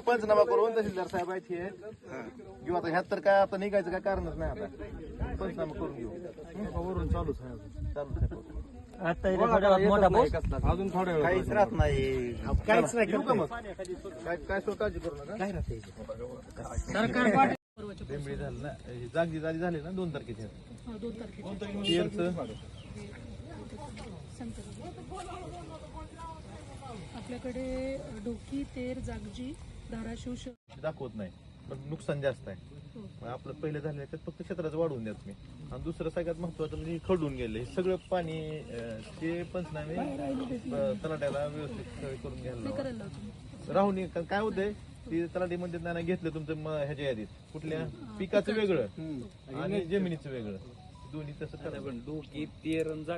पंचनामा करून तहसीलदार साहेब आहेत हे घेऊ आता ह्यात तर काय आता निघायचं काय कारणच नाही आता पंचनामा करून घेऊ वरून आहे चालूच आहे अजून वेळ काहीच राहत नाही काहीच नाही घेऊ का मग काय काय सो काळजी करू नका काय राहते बेंबळी झाली ना ही जागजी जागी झाली ना दोन तारखेच्या हो, दोन आपल्याकडे डोकी तेर जागजी धाराशिव श- दाखवत नाही पण नुकसान जास्त आहे. मग आपलं पहिलं झालं त्यात फक्त क्षेत्राचं वाढवून द्या तुम्ही आणि दुसरं सगळ्यात महत्वाचं म्हणजे हे खडून गेलं. हे सगळं पाणी अं, ते पंचनामे अं, तलाट्याला व्यवस्थित करून घ्यायला लावा. करायला लावतो राहून ये. कारण काय होतंय ती तलाठी मध्ये नाही घेतलं तुमचं म- ह्याच्या यादीत. कुठल्या? पिकाचं वेगळं आणि जमिनीचं वेगळं. दोन्ही तसं करा पण डोकी तेर